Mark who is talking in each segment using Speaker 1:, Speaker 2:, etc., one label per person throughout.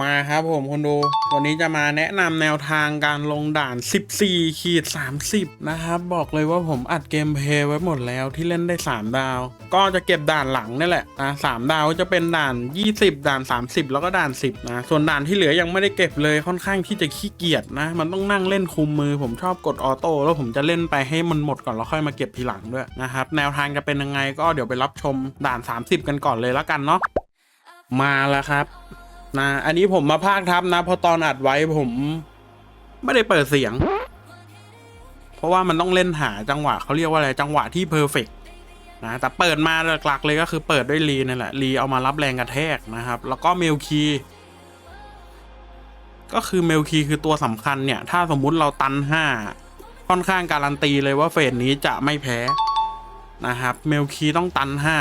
Speaker 1: มาครับผมคนดูวันนี้จะมาแนะนำแนวทางการลงด่าน 14ขีด30 นะครับ บอกเลยว่าผมอัดเกมเพลย์ไว้หมดแล้วที่เล่นได้ 3 ดาว ก็จะเก็บด่านหลังนี่แหละนะสามดาวจะเป็นด่าน 20 ด่าน 30 แล้วก็ด่าน 10 นะ ส่วนด่านที่เหลือยังไม่ได้เก็บเลยค่อนข้างที่จะขี้เกียจนะ มันต้องนั่งเล่นคุมมือ ผมชอบกดออโต้แล้วผมจะเล่นไปให้มันหมดก่อนแล้วค่อยมาเก็บทีหลังด้วยนะครับแนวทางจะเป็นยังไงก็เดี๋ยวไปรับชมด่าน 30 กันก่อนเลยแล้วกันเนาะมาแล้วครับ นะ อันนี้ผมมาพากทับนะเพราะตอนอัดไว้ผม ไม่ได้เปิดเสียง เพราะว่ามันต้องเล่นหาจังหวะเขาเรียกว่าอะไรจังหวะที่เพอร์เฟกนะแต่เปิดมาหลักๆเลยก็คือเปิดด้วยรีนั่นแหละรีเอามารับแรงกระแทกนะครับ แล้วก็เมลคีก็คือเมลคีคือตัวสำคัญเนี่ย ถ้าสมมุติเราตันห้าค่อนข้างการันตีเลยว่าเฟสนี้จะไม่แพ้นะครับ เมลคีต้องตันห้า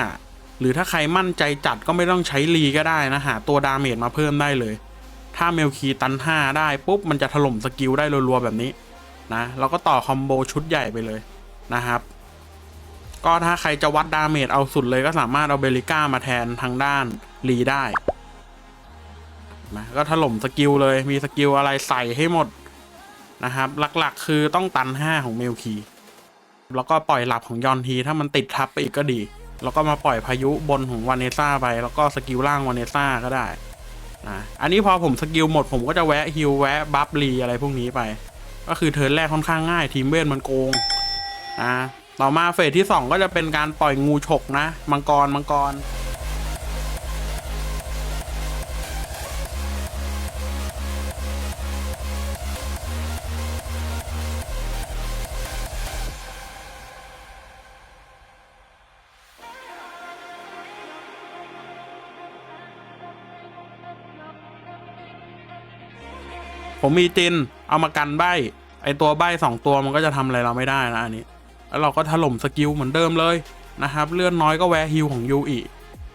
Speaker 1: หรือถ้าใครมั่นใจจัดก็ไม่ต้องใช้รีก็ได้นะหาตัวดาเมจมาเพิ่มได้เลย ถ้าเมลคีตัน 5 ได้ปุ๊บมันจะถล่มสกิลได้รัวๆแบบนี้นะเราก็ต่อคอมโบชุดใหญ่ไปเลยนะครับ ก็ถ้าใครจะวัดดาเมจเอาสุดเลยก็สามารถเอาเบลิก้ามาแทนทางด้านรีได้นะก็ถล่มสกิลเลยมีสกิลอะไรใส่ให้หมดนะครับ หลักๆ คือต้องตัน 5 ของเมลคีแล้วก็ปล่อยหลับของยอนที ถ้ามันติดทับไปอีกก็ดี แล้วก็มาปล่อยพายุบนของวานเนซ่าไป แล้วก็สกิลล่างวานเนซ่าก็ได้นะอันนี้พอผมสกิลหมดผมก็จะแวะฮิลแวะบัฟรีอะไรพวกนี้ไป ก็คือเทิร์นแรกค่อนข้างง่าย ทีมเวทมันโกงนะต่อมาเฟสที่ 2 ก็จะเป็นการปล่อยงูฉกนะ มังกรมังกร ผมมีจิน เอามากันใบไอตัวใบสองตัวมันก็จะทำอะไรเราไม่ได้นะอันนี้ แล้วเราก็ถล่มสกิลเหมือนเดิมเลยนะครับ เลือดน้อยก็แวะฮิลของยูอี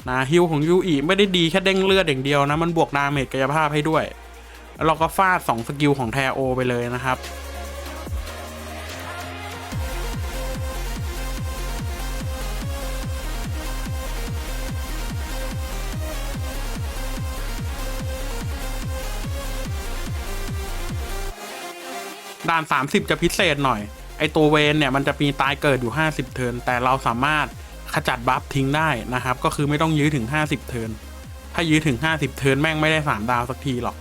Speaker 1: นะฮิลของยูอีไม่ได้ดีแค่เด้งเลือดอย่างเดียวนะ มันบวกดาเมจกายภาพให้ด้วย แล้วเราก็ฟาด2สกิลของแทโอไปเลยนะครับ ด่าน 30 จะพิเศษหน่อย ไอตัวเวนเนี่ยมันจะมีตายเกิดอยู่ 50 เทินแต่เราสามารถขจัดบัฟทิ้งได้นะครับ ก็คือไม่ต้องยื้อถึง 50 เทินถ้ายื้อถึง 50 เทินแม่งไม่ได้3ดาวสักทีหรอก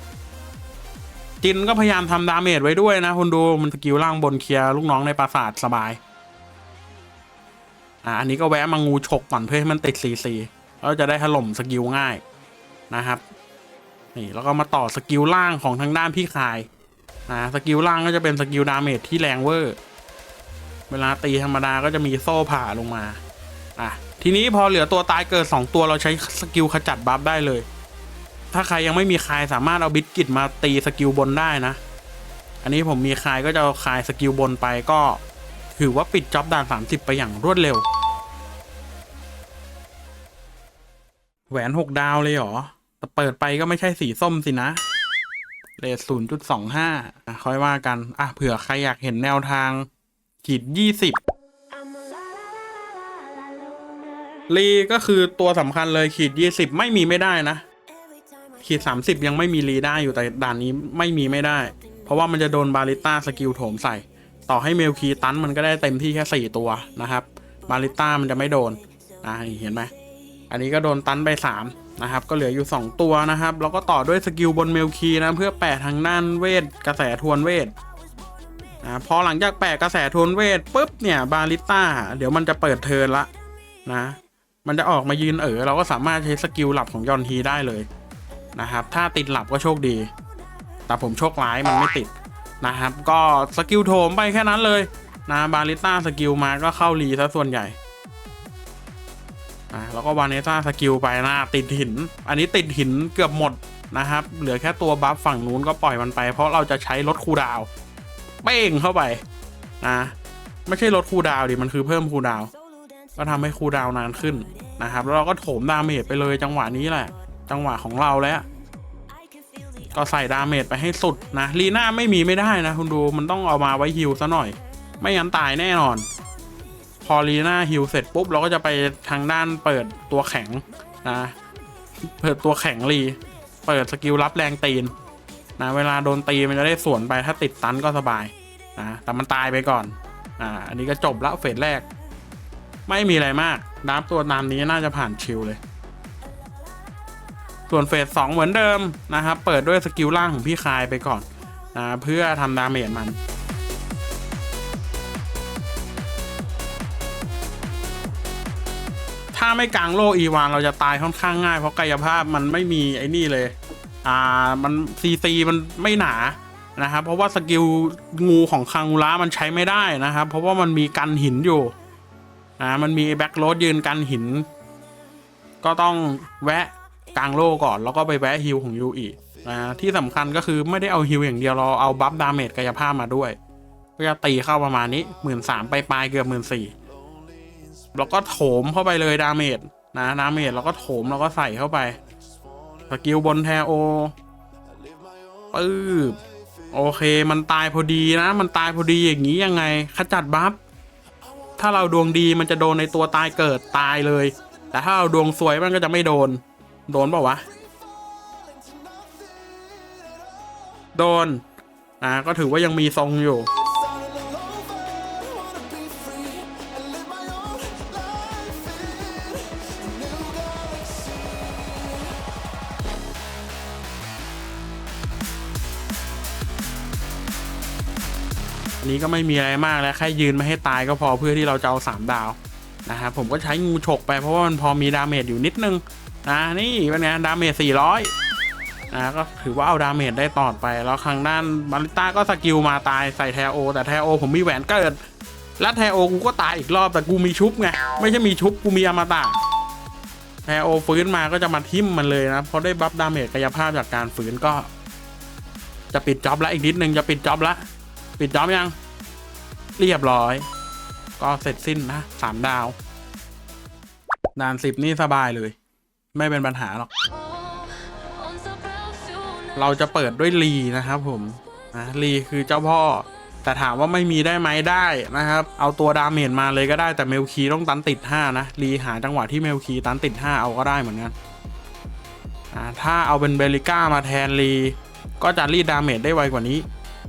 Speaker 1: จินก็พยายามทำดาเมจไว้ด้วยนะคุณดูมันสกิลล่างบนเคลียร์ลูกน้องในปราสาทสบายอ่าอันนี้ก็แวะมางูฉกก่อนเพื่อให้มันติด CC แล้วจะได้ถล่มสกิลง่ายนะครับนี่แล้วก็มาต่อสกิลล่างของทางด้านพี่คาย นะสกิลล่างก็จะเป็นสกิลดาเมจที่แรงเวอร์ เวลาตีธรรมดาก็จะมีโซ่ผ่าลงมาอะทีนี้พอเหลือตัวตายเกิด 2 ตัวเราใช้สกิลขจัดบัฟได้เลย ถ้าใครยังไม่มีคายสามารถเอาบิสกิตมาตีสกิลบนได้นะ อันนี้ผมมีคายก็จะเอาคายสกิลบนไปก็ ถือว่าปิดจ็อบด่าน 30 ไปอย่างรวดเร็ว แหวน 6 ดาวเลยเหรอแต่เปิดไปก็ไม่ใช่สีส้มสินะ เลทศูนย์จุดสองห้าค่อยว่ากัน อะเผื่อใครอยากเห็นแนวทาง ขีดยี่สิบลีก็คือตัวสำคัญเลยขีดยี่สิบไม่มีไม่ได้นะ ขีดสามสิบยังไม่มีรีได้อยู่แต่ด่านนี้ไม่มีไม่ได้ เพราะว่ามันจะโดนบาริต้าสกิลโถมใส่ ต่อให้เมลคีตันมันก็ได้เต็มที่แค่สี่ตัวนะครับ บาริต้ามันจะไม่โดนอะเห็นไหมอันนี้ก็โดนตันไปสาม นะครับก็เหลืออยู่ 2 ตัวนะครับ แล้วก็ต่อด้วยสกิลบนเมลคีนะเพื่อแปะทางด้านเวทกระแสทวนเวทนะพอหลังจากแปะกระแสทวนเวทปุ๊บเนี่ยบาริต้าเดี๋ยวมันจะเปิดเทิร์นละนะมันจะออกมายืนเออเราก็สามารถใช้สกิลหลับของยอนทีได้เลยนะครับถ้าติดหลับก็โชคดี แต่ผมโชคร้ายมันไม่ติดนะครับก็สกิลโถมไปแค่นั้นเลยนะบาริต้าสกิลมาก็เข้ารีซะส่วนใหญ่ อะแล้วก็วาเนซ่าสกิลไปนะติดหิน อันนี้ติดหินเกือบหมดนะครับ เหลือแค่ตัวบัฟฝั่งนู้นก็ปล่อยมันไป เพราะเราจะใช้ลดคูดาวเป้งเข้าไปนะไม่ใช่ลดคูดาวดิมันคือเพิ่มคูดาวก็ทำให้คูดาวน์นานขึ้นนะครับ แล้วเราก็โถมดาเมจไปเลยจังหวะนี้แหละ จังหวะของเราแล้ว ก็ใส่ดาเมจไปให้สุดนะลีน่าไม่มีไม่ได้นะ คุณดูมันต้องเอามาไว้ฮิลซะหน่อย ไม่งั้นตายแน่นอน พอลีน่าฮิลเสร็จปุ๊บ เราก็จะไปทางด้านเปิดตัวแข็งนะ เปิดตัวแข็งรี เปิดสกิลรับแรงตีนนะเวลาโดนตีมันจะได้สวนไปถ้าติดตันก็สบายนะแต่มันตายไปก่อนอ่าอันนี้ก็จบละเฟสแรก ไม่มีอะไรมากดับตัวตามนี้น่าจะผ่านชิลเลย ส่วนเฟสสองเหมือนเดิมนะครับ เปิดด้วยสกิลล่างของพี่คายไปก่อนนะเพื่อทำดาเมจมัน ถ้าไม่กลางโลอีวานเราจะตายค่อนข้างง่าย เพราะกายภาพมันไม่มีไอ้นี่เลย อ่ามันซีซีมันไม่หนานะครับเพราะว่าสกิลงูของคังอุระมันใช้ไม่ได้นะครับ เพราะว่ามันมีกันหินอยู่อ่ามันมีแบ็คโรดยืนกันหิน ก็ต้องแวะกลางโลก่อนแล้วก็ไปแวะฮิลของยูอีนะที่สำคัญก็คือไม่ได้เอาฮิลอย่างเดียวเราเอาบัฟดาเมจกายภาพมาด้วย ก็จะตีเข้าประมาณนี้หมื่นสามไปปลายเกือบหมื่นสี่ แล้วก็โถมเข้าไปเลยดาเมจนะดาเมจแล้วก็โถมแล้วก็ใส่เข้าไปสกิลบนแทโอปื๊บโอเค มันตายพอดีนะ มันตายพอดีอย่างนี้ยังไง ขจัดบัฟถ้าเราดวงดีมันจะโดนในตัวตายเกิดตายเลย แต่ถ้าเราดวงสวยมันก็จะไม่โดน โดนเปล่าวะ โดน อ่า ก็ถือว่ายังมีทรงอยู่ นี้ก็ไม่มีอะไรมากแล้วแค่ยืนไม่ให้ตายก็พอเพื่อที่เราจะเอาสามดาวนะครับผมก็ใช้งูฉกไปเพราะว่ามันพอมีดาเมจอยู่นิดนึงนะนี่เป็นไงดาเมจ400นะก็ถือว่าเอาดาเมจได้ต่อไป แล้วข้างด้านมาริต้าก็สกิลมาตายใส่แทโอ แต่แทโอผมมีแหวนเกิดและแทโอกูก็ตายอีกรอบแต่กูมีชุบไงไม่ใช่มีชุบกูมีอมตะแทโอฟื้นมาก็จะมาทิมมันเลยนะเพราะได้บัฟดาเมจกายภาพจากการฟื้นก็ จะปิดจ็อบแล้วอีกนิดนึงจะปิดจ็อบละปิดจ็อบยัง เรียบร้อย ก็เสร็จสิ้นนะสามดาว ด่านสิบนี่สบายเลย ไม่เป็นปัญหาหรอก เราจะเปิดด้วยลีนะครับผมนะลีคือเจ้าพ่อ แต่ถามว่าไม่มีได้ไหมได้นะครับ เอาตัวดาเมจมาเลยก็ได้แต่เมลคีต้องตันติด 5 นะลีหาจังหวะที่เมลคีตันติด 5 เอาก็ได้เหมือนกันถ้าเอาเป็นเบลิก้ามาแทนลีก็จะรีดดาเมจได้ไวกว่านี้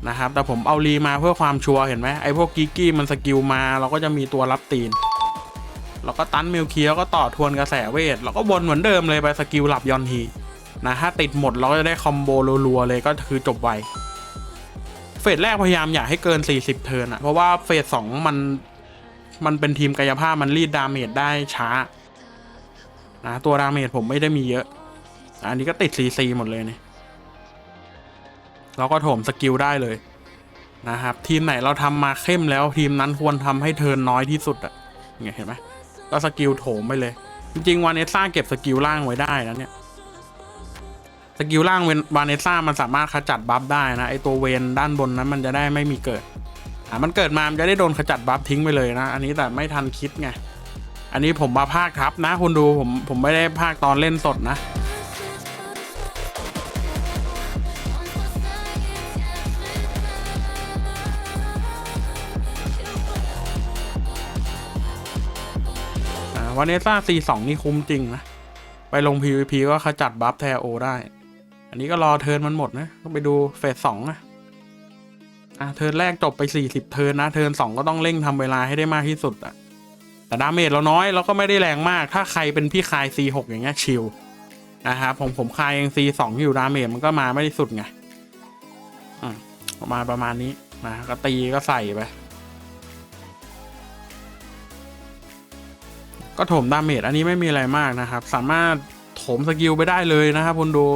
Speaker 1: นะครับ แต่ผมเอารีมาเพื่อความชัวร์เห็นไหมไอพวกกิกกี้มันสกิลมา เราก็จะมีตัวรับตีนเราก็ตันมิลคีแล้วก็ต่อทวนกระแสเวทเราก็วนเหมือนเดิมเลยไปสกิลหลับยอนทีนะถ้าติดหมดเราก็จะได้คอมโบรัวๆเลยก็คือจบไวเฟสแรกพยายามอยากให้เกิน 40 เทิร์นอะเพราะว่าเฟสสองมันมันเป็นทีมกายภาพมันรีดดาเมจได้ช้านะตัวดาเมจผมไม่ได้มีเยอะ อันนี้ก็ติด CC หมดเลยเนี่ย เราก็โถมสกิลได้เลยนะครับ ทีมไหนเราทำมาเข้มแล้วทีมนั้นควรทำให้เทิร์นน้อยที่สุดอะเนี่ยเห็นไหมก็สกิลโถมไปเลย จริงๆวานเนซ่าเก็บสกิลล่างไว้ได้นะเนี่ยสกิลล่างเวนวานเนซ่ามันสามารถขจัดบัฟได้นะไอตัวเวนด้านบนนั้นมันจะได้ไม่มีเกิดอ่ามันเกิดมามันจะได้โดนขจัดบัฟทิ้งไปเลยนะ อันนี้แต่ไม่ทันคิดไงอันนี้ผมมาภาคทับนะคุณดูผมผมไม่ได้ภาคตอนเล่นสดนะ วาเนซ่า C2 นี่คุ้มจริงนะ ไปลง PVP ก็ขจัดบัฟแทโอได้ อันนี้ก็รอเทิร์นมันหมดนะ ต้องไปดูเฟสสองนะ อะ เทิร์นแรกจบไป 40 เทิร์นนะ เทิร์นสองก็ต้องเร่งทำเวลาให้ได้มากที่สุดอะแต่ดาเมจเราน้อยเราก็ไม่ได้แรงมาก ถ้าใครเป็นพี่คาย C6 อย่างเงี้ยชิลนะครับผมผมคายยัง C2 อยู่ดาเมจมันก็มาไม่ได้สุดไง อืมประมาณประมาณนี้นะก็ตีก็ใส่ไป ก็ถมดาเมจอันนี้ไม่มีอะไรมากนะครับ สามารถถมสกิลไปได้เลยนะครับคุณดู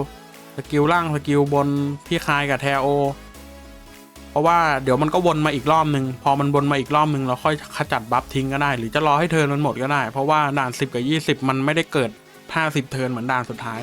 Speaker 1: สกิลล่างสกิลบนพี่คายกับแทโอ เพราะว่าเดี๋ยวมันก็วนมาอีกรอบหนึ่งพอมันวนมาอีกรอบหนึ่งเราค่อยขจัดบัฟทิ้งก็ได้ หรือจะรอให้เทิร์นมันหมดก็ได้ เพราะว่าด่าน 10 กับ 20 มันไม่ได้เกิด 50 เทิร์นเหมือนด่านสุดท้าย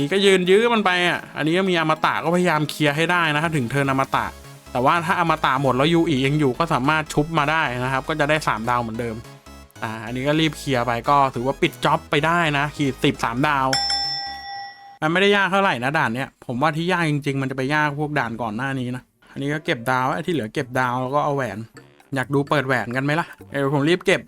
Speaker 1: นี้ก็ยืนยื้อมันไปอะ อันนี้ก็มีอมตะก็พยายามเคลียร์ให้ได้นะถ้าถึงเทิร์นอมตะ แต่ว่าถ้าอมตะหมดแล้วยูอียังอยู่ก็สามารถชุบมาได้นะครับ ก็จะได้ 3 ดาวเหมือนเดิม อ่า อันนี้ก็รีบเคลียร์ไปก็ถือว่าปิดจ็อบไปได้นะ ขีดสิบสามดาว มันไม่ได้ยากเท่าไหร่นะด่านเนี้ย ผมว่าที่ยากจริง ๆ มันจะไปยากพวกด่านก่อนหน้านี้นะ อันนี้ก็เก็บดาวไอ้ที่เหลือเก็บดาวแล้วก็เอาแหวน อยากดูเปิดแหวนกันไหมล่ะ เออผมรีบเก็บ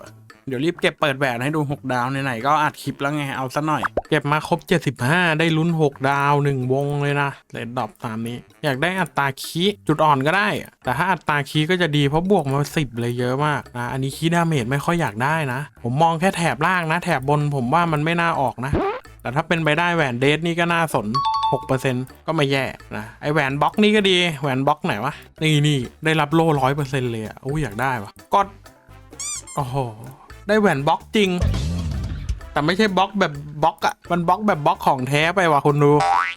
Speaker 1: เดี๋ยวรีบเก็บเปิดแหวนให้ดู 6 ดาวไหนๆก็อัดคลิปแล้วไง เอาซะหน่อย เก็บมาครบ 75 ได้ลุ้น 6 ดาว 1 วงเลยนะเลดดอปตามนี้ อยากได้อัตราคีจุดอ่อนก็ได้ แต่ถ้าอัตราคีก็จะดีเพราะบวกมา 10 เลยเยอะมากนะอันนี้คีดาเมจไม่ค่อยอยากได้นะ ผมมองแค่แถบล่างนะ แถบบนผมว่ามันไม่น่าออกนะ แต่ถ้าเป็นไปได้แหวนเดทนี่ก็น่าสน6%ก็ไม่แย่นะไอแหวนบล็อกนี่ก็ดีแหวนบล็อกไหนวะนี่นี่ได้รับโล่ร้อยเปอร์เซ็นต์เลยอะอู้อยากได้วะกดโอ้โห ได้แหวนบล็อกจริง แต่ไม่ใช่บล็อกแบบบล็อกอะมันบล็อกแบบบล็อกของแท้ไปว่ะคุณดู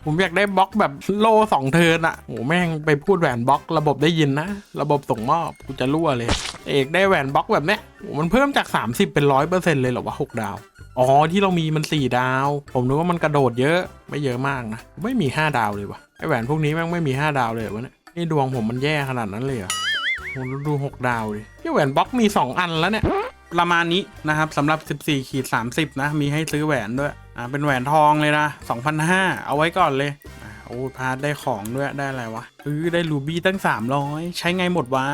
Speaker 1: ผมอยากได้บล็อกแบบโล่สองเทินอะโหแม่งไปพูดแหวนบล็อกระบบได้ยินนะ ระบบส่งมอบกูจะรั่วเลย เอกได้แหวนบล็อกแบบเนี้ยโหมันเพิ่มจาก 30 เป็นร้อยเปอร์เซ็นต์เลยเหรอวะหกดาว อ๋อที่เรามีมันสี่ดาว ผมนึกว่ามันกระโดดเยอะไม่เยอะมากนะไม่มีห้าดาวเลยวะไอแหวนพวกนี้แม่งไม่มีห้าดาวเลยวะเนี่ยนี่ดวงผมมันแย่ขนาดนั้นเลยเหรอโหดูหกดาวดิที่แหวนบล็อกมีสองอันแล้วเนี่ย ประมาณนี้นะครับสำหรับ 14ขีด30 นะ มีให้ซื้อแหวนด้วย อ่า เป็นแหวนทองเลยนะ2,500 เอาไว้ก่อนเลย อ่า โอ้พาร์ทได้ของด้วย ได้อะไรวะเออได้รูบี้ตั้ง 300 ใช้ไงหมดวะ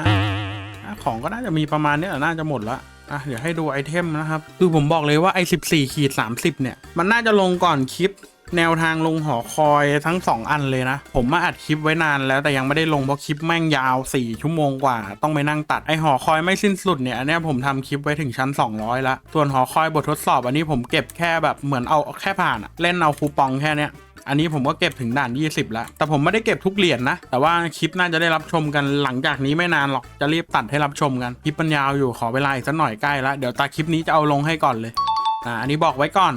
Speaker 1: ของก็น่าจะมีประมาณนี้ยน่าจะหมดละอะเดี๋ยวให้ดูไอเทมนะครับ คือผมบอกเลยว่าไอ้14ขีด30 เนี่ย มันน่าจะลงก่อนคลิป แนวทางลงหอคอยทั้ง 2 อันเลยนะ ผมมาอัดคลิปไว้นานแล้วแต่ยังไม่ได้ลงเพราะคลิปแม่งยาว 4 ชั่วโมงกว่า ต้องไปนั่งตัดไอหอคอยไม่สิ้นสุดเนี่ยอันเนี้ยผมทำคลิปไว้ถึงชั้น 200 ละส่วนหอคอยบททดสอบอันนี้ผมเก็บแค่แบบเหมือนเอาแค่ผ่านเล่นเอาคูปองแค่เนี้ยอันนี้ผมก็เก็บถึงด่าน 20 แล้ว แต่ผมไม่ได้เก็บทุกเหรียญนะ แต่ว่าคลิปน่าจะได้รับชมกันหลังจากนี้ไม่นานหรอก จะรีบตัดให้รับชมกัน คลิปมันยาวอยู่ขอเวลาอีกสักหน่อยใกล้แล้ว เดี๋ยวตาคลิปนี้จะเอาลงให้ก่อนเลย อ่า อันนี้บอกไว้ก่อน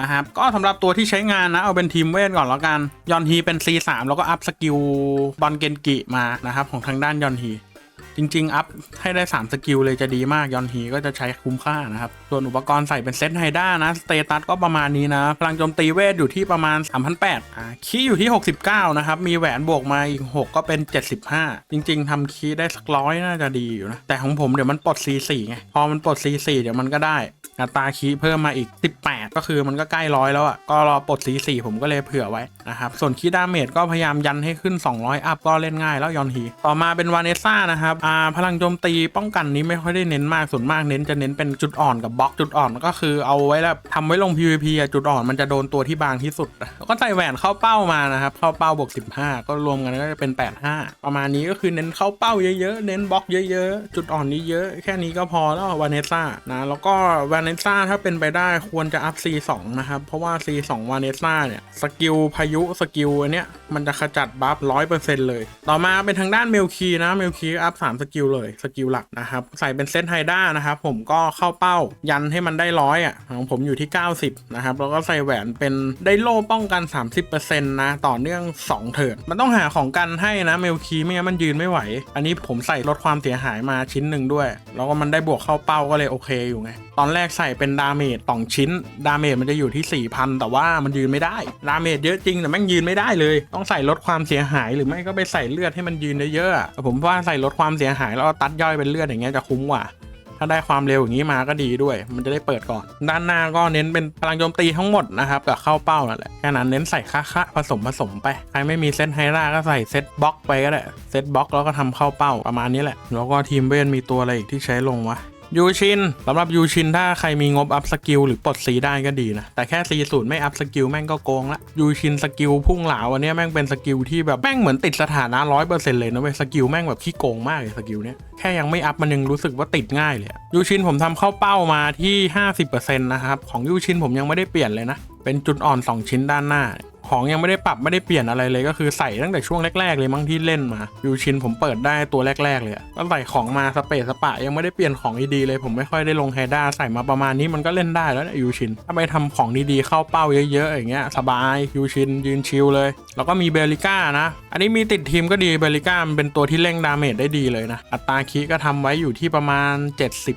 Speaker 1: นะครับ ก็สำหรับตัวที่ใช้งานนะ เอาเป็นทีมเวทก่อนแล้วกัน ยอนฮีเป็น C3 แล้วก็อัพสกิลบอลเกนกิมานะครับของทางด้านยอนฮีจริง ๆ อัพให้ได้ 3 สกิลเลยจะดีมาก ยอนฮีก็จะใช้คุ้มค่านะครับ ส่วนอุปกรณ์ใส่เป็นเซตไฮด้านะ สเตตัสก็ประมาณนี้นะ พลังโจมตีเวทอยู่ที่ประมาณ 3,800อ่าคีย์อยู่ที่ 69 นะครับ มีแหวนบวกมาอีก 6 ก็เป็น 75 จริง ๆทำคีย์ได้สักร้อยน่าจะดีอยู่นะ แต่ของผมเดี๋ยวมันปลด C4 ไง พอมันปลด C4 เดี๋ยวมันก็ได้ อัตราคีเพิ่มมาอีก 18 ก็คือมันก็ใกล้ร้อยแล้วอะ่ะก็รอปลด C4 ผมก็เลยเผื่อไว้นะครับส่วนคีดาเมจก็พยายามยันให้ขึ้น 200 อัพก็เล่นง่ายแล้วยอนฮีต่อมาเป็นวาเนซ่านะครับอ่าพลังโจมตีป้องกันนี้ไม่ค่อยได้เน้นมากส่วนมากเน้นจะเน้นเป็นจุดอ่อนกับบล็อกจุดอ่อนก็คือเอาไว้แล้วทำไว้ลง PVP อะจุดอ่อนมันจะโดนตัวที่บางที่สุดก็ใส่แหวนเข้าเป้ามานะครับเข้าเป้าบวก15 ก็รวมกันก็จะเป็น 85 ประมาณนี้ก็คือเน้นเข้าเป้าเยอะๆเน้นบล็อกเยอะๆจุดอ่อนนี้เยอะแค่นี้ก็พอแล้ววาเนซ่านะแล้วก็วาเนซ่าถ้าเป็นไปได้ควรจะอัพ C2 นะครับ เพราะว่า C2 วาเนซ่าเนี่ย สกิลพายุสกิลอันเนี้ยมันจะขจัดบัฟร้อยเปอร์เซ็นต์เลย ต่อมาเป็นทางด้านเมลคีนะ เมลคีอัพ 3 สกิลเลย สกิลหลักนะครับ ใส่เป็นเซตไฮด้านะครับผมก็เข้าเป้ายันให้มันได้ร้อยอะของผมอยู่ที่ 90 นะครับ แล้วก็ใส่แหวนเป็นได้โล่ป้องกัน 30%นะต่อเนื่อง 2 เถิดมันต้องหาของกันให้นะเมลคีไม่งั้นมันยืนไม่ไหว อันนี้ผมใส่ลดความเสียหายมาชิ้นหนึ่งด้วย แล้วก็มันได้บวกเข้าเป้าก็เลยโอเคอยู่ไงตอนแรกใส่เป็นดาเมจสองชิ้น ดาเมจมันจะอยู่ที่ 4,000 แต่ว่ามันยืนไม่ได้ ดาเมจเยอะจริงแต่แม่งยืนไม่ได้เลย ต้องใส่ลดความเสียหายหรือไม่ก็ไปใส่เลือดให้มันยืนเยอะๆอะผมว่าใส่ลดความเสียหายแล้วตัดย่อยเป็นเลือดอย่างเงี้ยจะคุ้มกว่าถ้าได้ความเร็วอย่างนี้มาก็ดีด้วย มันจะได้เปิดก่อน ด้านหน้าก็เน้นเป็นพลังโจมตีทั้งหมดนะครับกับเข้าเป้านั่นแหละ แค่นั้นเน้นใส่ค่าค่าผสมผสมไป ใครไม่มีเซตไฮร่าก็ใส่เซตบล็อกไปก็ได้ เซตบล็อกแล้วก็ทำเข้าเป้าประมาณนี้แหละ แล้วก็ทีมเวนมีตัวอะไรอีกที่ใช้ลงวะ ยูชินสำหรับยูชินถ้าใครมีงบอัพสกิลหรือปลดสีได้ก็ดีนะ แต่แค่ซีศูนย์ไม่อัพสกิลแม่งก็โกงละยูชินสกิลพุ่งเหลาอันนี้แม่งเป็นสกิลที่แบบแม่งเหมือนติดสถานะร้อยเปอร์เซ็นต์เลยนะเว้ยสกิลแม่งแบบขี้โกงมากเลยสกิลเนี้ยแค่ยังไม่อัพมันยังรู้สึกว่าติดง่ายเลยยูชินผมทำเข้าเป้ามาที่ 50%นะครับของยูชินผมยังไม่ได้เปลี่ยนเลยนะเป็นจุดอ่อน 2 ชิ้นด้านหน้า ของยังไม่ได้ปรับไม่ได้เปลี่ยนอะไรเลยก็คือใส่ตั้งแต่ช่วงแรกๆเลยมั้งที่เล่นมายูชินผมเปิดได้ตัวแรกๆเลยก็ใส่ของมาสเปซสปะยังไม่ได้เปลี่ยนของดีๆเลย ผมไม่ค่อยได้ลงไฮด้าใส่มาประมาณนี้มันก็เล่นได้แล้วนะยูชินถ้าไปทำของดีๆเข้าเป้าเยอะๆอย่างเงี้ยสบายยูชินยืนชิลเลย แล้วก็มีเบลิก้านะ อันนี้มีติดทีมก็ดีเบลิก้ามันเป็นตัวที่เร่งดาเมจได้ดีเลยนะ อัตราคีก็ทำไว้อยู่ที่ประมาณ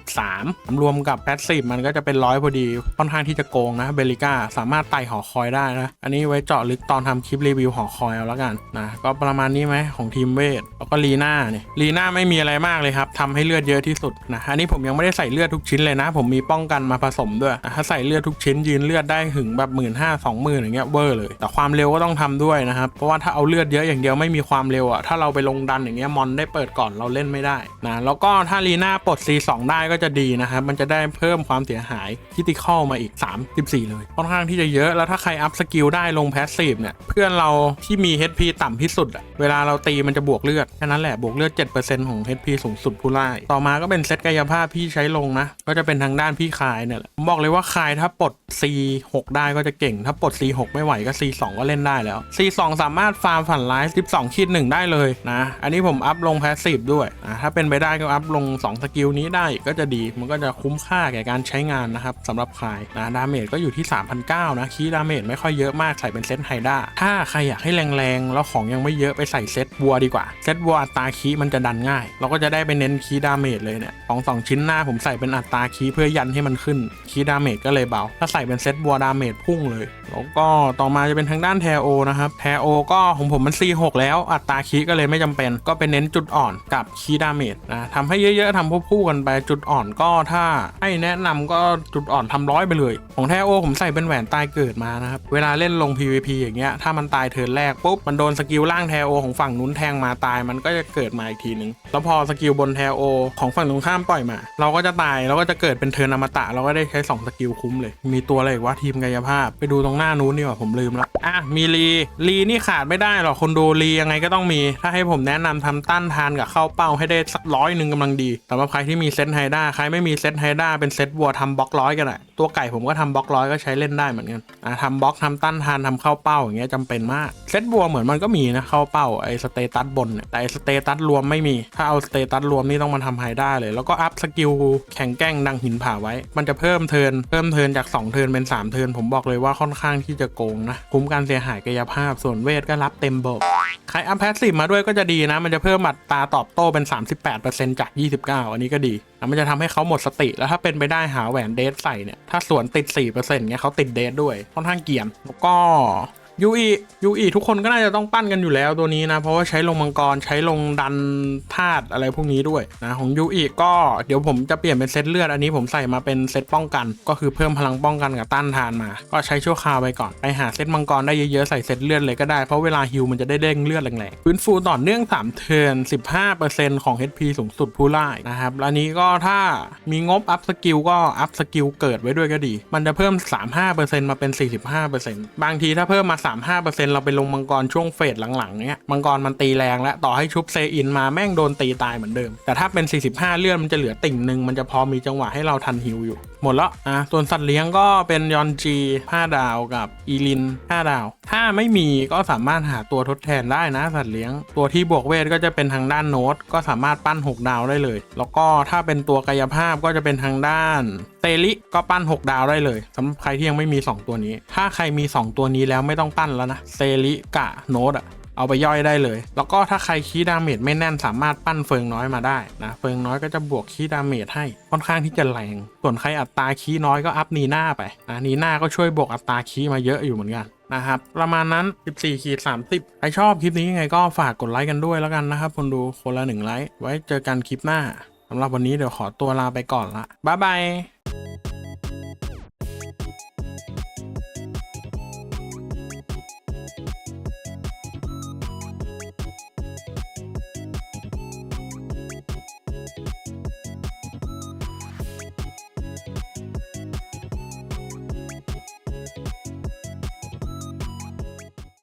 Speaker 1: 73รวมกับแพสซีฟมันก็จะเป็นร้อยพอดีค่อนข้างที่จะโกงนะเบลิก้าสามารถไต่หอคอยได้นะอันนี้ไว้จาะาะลึกตอนทำคลิปรีวิวหอคอยเอาแล้วกันนะก็ประมาณนี้ไหมของทีมเวทแล้วก็ลีน่าเนี่ยลีน่าไม่มีอะไรมากเลยครับทำให้เลือดเยอะที่สุดนะอันนี้ผมยังไม่ได้ใส่เลือดทุกชิ้นเลยนะ ผมมีป้องกันมาผสมด้วยนะถ้าใส่เลือดทุกชิ้นยืนเลือดได้ถึงแบบหมื่นห้าสองหมื่นอย่างเงี้ยเวอร์เลย แต่ความเร็วก็ต้องทำด้วยนะครับเพราะว่าถ้าเอาเลือดเยอะอย่างเดียวไม่มีความเร็วอะถ้าเราไปลงดันอย่างเงี้ยมอนได้เปิดก่อนเราเล่นไม่ได้นะแล้วก็ถ้าลีน่าปลด C2 ได้ก็จะดีนะครับมันจะได้เพิ่มความเสียหายคิติคอลมาอีก 34 เลยค่อนข้างที่จะเยอะแล้วถ้าใครอัพสกิลได้ลงแพสซีฟเนี่ย เพื่อนเราที่มี HP ต่ำที่สุดอะเวลาเราตีมันจะบวกเลือดแค่นั้นแหละบวกเลือด 7%ของ HP สูงสุดผู้ไล่ต่อมาก็เป็นเซตกายภาพพี่ใช้ลงนะ ก็จะเป็นทางด้านพี่คายเนี่ยแหละผมบอกเลยว่าคายถ้าปลด C6 ได้ก็จะเก่ง ถ้าปลด C6 ไม่ไหวก็ C2 ก็เล่นได้แล้ว C2 สามารถฟาร์มฝันร้าย12ขีด1ได้เลยนะอันนี้ผมอัพลงแพสซีฟด้วยนะถ้าเป็นไปได้ก็อัพลง 2 สกิลนี้ได้ก็จะดีมันก็จะคุ้มค่าแก่การใช้งานนะครับสำหรับคายนะดาเมจก็อยู่ที่3,900นะคีดาเมจไม่ค่อยเยอะมากใส่เป็นเซตไฮด้าถ้าใครอยากให้แรงๆ แล้วของยังไม่เยอะไปใส่เซตบัวดีกว่า เซตบัวอัตราคีมันจะดันง่าย เราก็จะได้ไปเน้นคีดาเมจเลยเนี่ยของสองชิ้นหน้าผมใส่เป็นอัตราคีเพื่อยันให้มันขึ้น คีย์ดาเมจก็เลยเบา ถ้าใส่เป็นเซตวัวดาเมจพุ่งเลย แล้วก็ต่อมาจะเป็นทางด้านแทโอนะครับแทโอก็ของผมมัน C6 แล้วอัตราคีย์ก็เลยไม่จำเป็น ก็เป็นเน้นจุดอ่อนกับคีย์ดาเมจนะทำให้เยอะๆทำคู่ๆกันไปจุดอ่อนก็ถ้าให้แนะนำก็จุดอ่อนทำร้อยไปเลย ของแทโอผมใส่เป็นแหวนตายเกิดมานะครับเวลาเล่นลง PVP อย่างเงี้ยถ้ามันตายเทิร์นแรกปุ๊บมันโดนสกิลล่างแทโอของฝั่งนู้นแทงมาตายมันก็จะเกิดมาอีกทีนึงแล้วพอสกิลบนแทโอของฝั่งตรงข้ามปล่อยมา เราก็จะตายเราก็จะเกิดเป็นเทิร์นอมตะเราก็ได้ใช้สองสกิลคุ้มเลย มีตัวอะไรอีกว่าทีมกายภาพ ไปดูตรงหน้านู้นดีกว่าผมลืมล้วอะมีรีรีนี่ขาดไม่ได้หรอกคนดูรียังไงก็ต้องมี ถ้าให้ผมแนะนำทำต้านทานกับเข้าเป้าให้ได้สักร้อยหนึ่งกำลังดีสำหรับใครที่มีเซตไฮด้าใครไม่มีเซตไฮด้าเป็นเซตวัวทำบล็อกร้อยกันอะตัวไก่ผมก็ทำบล็อกร้อยก็ใช้เล่นได้เหมือนกันอะทำบล็อกทำต้านทานทำเข้าเป้าอย่างเงี้ยจำเป็นมากเซตวัวเหมือนมันก็มีนะเข้าเป้าไอ้สเตตัสบนเนี่ยแต่ไอ้สเตตัสรวมไม่มี ถ้าเอาสเตตัสรวมนี่ต้องมาทำไฮด้าเลย แล้วก็อัพสกิลแข่งแกล้งดังหินผ่าไว้ มันจะเพิ่มเทินเพิ่มเทินจาก 2 เทินเป็น 3 เทินผมบอกเลยว่าค่อนข้างที่จะโกงนะ คุ้มการเสียหายกายภาพส่วนเวทก็รับเต็มบบใครอัพแพสซีฟมาด้วยก็จะดีนะ มันจะเพิ่มอัตราตอบโต้เป็น 38%จาก 29 อันนี้ก็ดีมันจะทำให้เขาหมดสติแล้วถ้าเป็นไปได้หาแหวนเดทใส่เนี่ยถ้าสวนติด4%เงี้ยเขาติดเดทด้วยค่อนข้างเกรียนแล้วก็ ยูอียูอีทุกคนก็น่าจะต้องปั้นกันอยู่แล้วตัวนี้นะ เพราะว่าใช้ลงมังกรใช้ลงดันธาตุอะไรพวกนี้ด้วยนะของยูอีก็เดี๋ยวผมจะเปลี่ยนเป็นเซตเลือดอันนี้ผมใส่มาเป็นเซตป้องกัน ก็คือเพิ่มพลังป้องกันกับต้านทานมา ก็ใช้ชั่วคราวไปก่อนไปหาเซตมังกรได้เยอะๆใส่เซตเลือดเลยก็ได้เพราะเวลาฮิวมันจะได้เด้งเลือดแรงๆฟื้นฟูต่อเนื่อง3เทิร์น15%ของ HP สูงสุดผู้ไล่นะครับแล้วนี้ก็ถ้ามีงบอัพสกิลก็อัพสกิลเกิดไว้ด้วยก็ดี มันจะเพิ่ม 35%มาเป็น 45%บางทีถ้าเพิ่มมา35%เราไปลงมังกรช่วงเฟสหลังๆเนี้ยมังกรมันตีแรงแล้วต่อให้ชุบเซอินมาแม่งโดนตีตายเหมือนเดิม แต่ถ้าเป็น 45 เลือดมันจะเหลือติ่งหนึ่งมันจะพอมีจังหวะให้เราทันฮิวอยู่ หมดแล้วอะส่วนสัตว์เลี้ยงก็เป็นยอนจี5ดาวกับอีลิน 5 ดาว ถ้าไม่มีก็สามารถหาตัวทดแทนได้นะสัตว์เลี้ยง ตัวที่บวกเวทก็จะเป็นทางด้านโน้ตก็สามารถปั้น 6 ดาวได้เลย แล้วก็ถ้าเป็นตัวกายภาพก็จะเป็นทางด้านเตลิก็ปั้น 6 ดาวได้เลยสำหรับใครที่ยังไม่มี 2 ตัวนี้ ถ้าใครมี 2 ตัวนี้แล้วไม่ต้องปั้นแล้วนะเซลิกะโน้ตอะเอาไปย่อยได้เลย แล้วก็ถ้าใครคีดาเมจไม่แน่นสามารถปั้นเฟิงน้อยมาได้นะเฟิงน้อยก็จะบวกคีดาเมจให้ค่อนข้างที่จะแรง ส่วนใครอัตราคีน้อยก็อัพนีหน้าไปนะนีหน้าก็ช่วยบวกอัตราคีมาเยอะอยู่เหมือนกันนะครับประมาณนั้น 14ขีด30 ใครชอบคลิปนี้ยังไงก็ฝากกดไลค์กันด้วยแล้วกันนะครับคนดูคนละหนึ่งไลค์ไว้เจอกันคลิปหน้าสำหรับวันนี้เดี๋ยวขอตัวลาไปก่อนละบ๊ายบาย